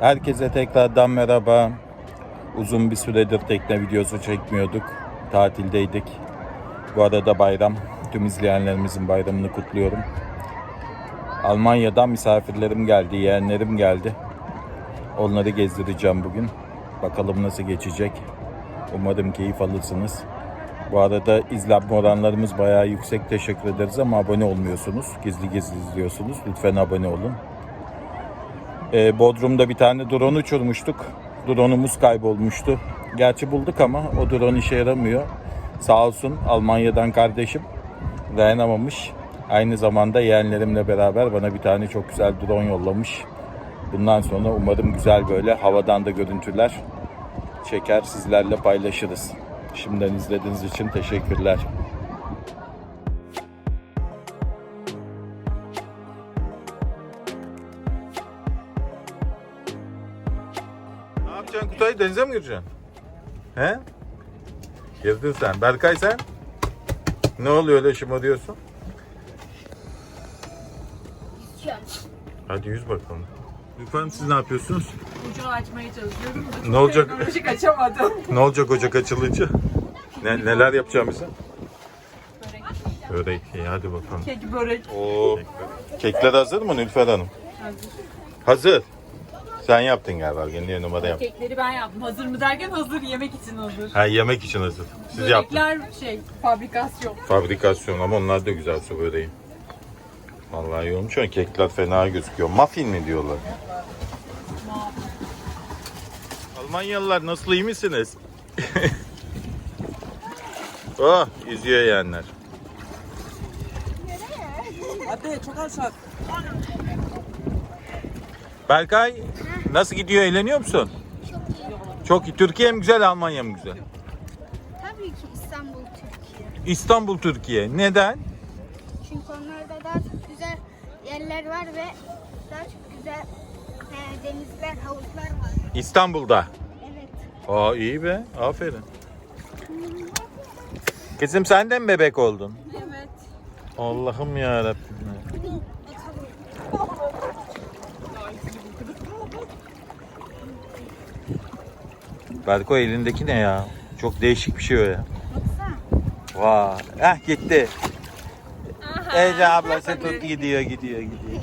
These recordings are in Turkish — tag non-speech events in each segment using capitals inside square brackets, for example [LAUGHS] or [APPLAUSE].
Herkese tekrardan merhaba. Uzun bir süredir tekne videosu çekmiyorduk. Tatildeydik. Bu arada bayram. Tüm izleyenlerimizin bayramını kutluyorum. Almanya'dan misafirlerim geldi, yeğenlerim geldi. Onları gezdireceğim bugün. Bakalım nasıl geçecek. Umarım keyif alırsınız. Bu arada izlenme oranlarımız bayağı yüksek. Teşekkür ederiz ama abone olmuyorsunuz. Gizli gizli izliyorsunuz. Lütfen abone olun. Ee, Bodrum'da bir tane drone uçurmuştuk. Drone'umuz kaybolmuştu. Gerçi bulduk ama o drone işe yaramıyor. Sağ olsun Almanya'dan kardeşim dayanamamış. Aynı zamanda yeğenlerimle beraber bana bir tane çok güzel drone yollamış. Bundan sonra umarım güzel böyle havadan da görüntüler çeker sizlerle paylaşırız. Şimdiden izlediğiniz için teşekkürler. Ne yapacaksın Kutay? Denize mi gireceksin? He? Girdin sen. Berkay sen? Ne oluyor öyle şımarıyorsun? Hadi yüz bakalım. Efendim siz ne yapıyorsunuz? Ucunu açmaya çalışıyorum. da çok Ne olacak? teknolojik açamadım. [LAUGHS] Ne olacak ocak açılınca? Ne, neler yapacağım bize? Börek. iyi hadi bakalım. Kek, börek. Oo. Kekler hazır mı Nülfer Hanım? Hazır. Hazır. Sen yaptın galiba. Yeni numara yap. Kekleri ben yaptım. Hazır mı derken hazır, yemek için hazır. Ha yemek için hazır. Siz yaptınız. Börekler şey, fabrikasyon. Fabrikasyon ama onlar da güzel su böreği. Vallahi iyi olmuş ama kekler fena gözüküyor. Muffin mi diyorlar? Almanyalılar nasıl iyi misiniz? [LAUGHS] oh, izliyor yeğenler. Hadi çok alçak. Berkay nasıl gidiyor eğleniyor musun? Çok iyi. Türkiye mi güzel Almanya mı güzel? Tabii ki İstanbul, Türkiye. İstanbul Türkiye. Neden? Çünkü onlarda daha çok güzel yerler var ve daha çok güzel e, denizler, havuzlar var. İstanbul'da. Evet. Aa iyi be. Aferin. Kızım sen de mi bebek oldun? Evet. Allah'ım ya Rabbim. Berko elindeki ne ya? Çok değişik bir şey o ya. Baksana. Vay. Heh gitti. Ece abla sen tut gidiyor gidiyor gidiyor.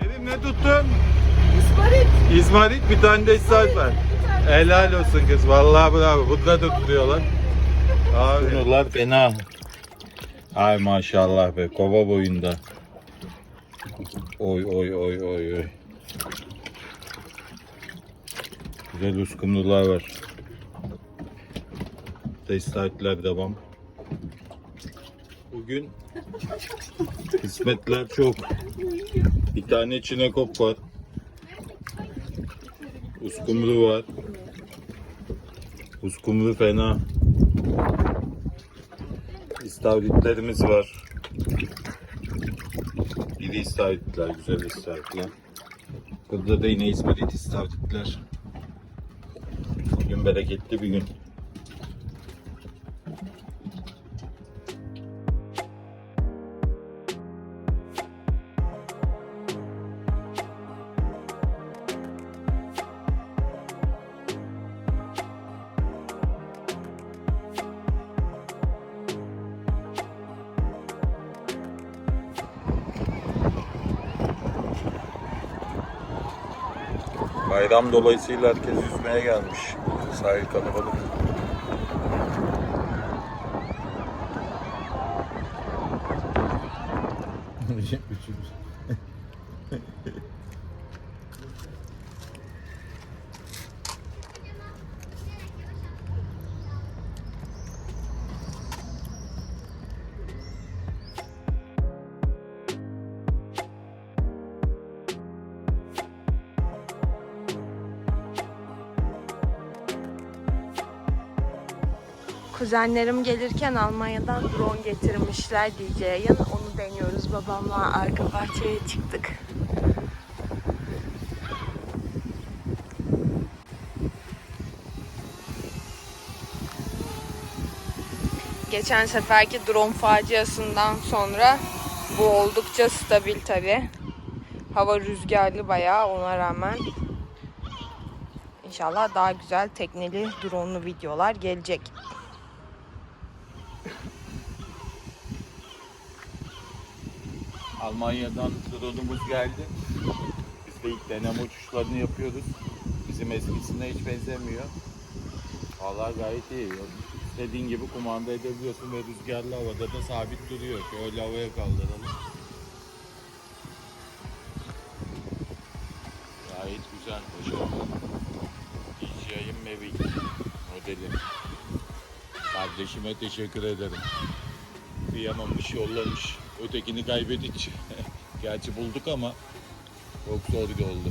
Dedim ne tuttun? İsmarit. İzmarit bir tane de İsmarit var. Helal olsun kız. Vallahi bravo. Burada da tutuyorlar. Abi. Bunlar fena. Ay maşallah be. Kova boyunda. Oy oy oy oy oy. Güzel uskumlular var. Testler devam. Bugün kısmetler çok. Bir tane çinekop var. Uskumru var. Uskumru fena. İstavritlerimiz var. İri istavritler, güzel istavritler. Burada da yine İzmarit istavritler. Bugün bereketli bir gün. Bayram dolayısıyla herkes yüzmeye gelmiş. Sahil kalabalık. [LAUGHS] kuzenlerim gelirken Almanya'dan drone getirmişler DJ'ye. Onu deniyoruz. Babamla arka bahçeye çıktık. Geçen seferki drone faciasından sonra bu oldukça stabil tabi. Hava rüzgarlı bayağı ona rağmen. İnşallah daha güzel tekneli drone'lu videolar gelecek. Almanya'dan drone'umuz geldi. Biz de ilk deneme uçuşlarını yapıyoruz. Bizim eskisine hiç benzemiyor. Vallahi gayet iyi. İstediğin gibi kumanda edebiliyorsun ve rüzgarlı havada da sabit duruyor. Şöyle havaya kaldıralım. Gayet güzel, başarılı. DJI'ın Mavic modeli. Kardeşime teşekkür ederim. Kıyamamış, yollamış. Ötekini kaybedince. [LAUGHS] Gerçi bulduk ama çok zor oldu.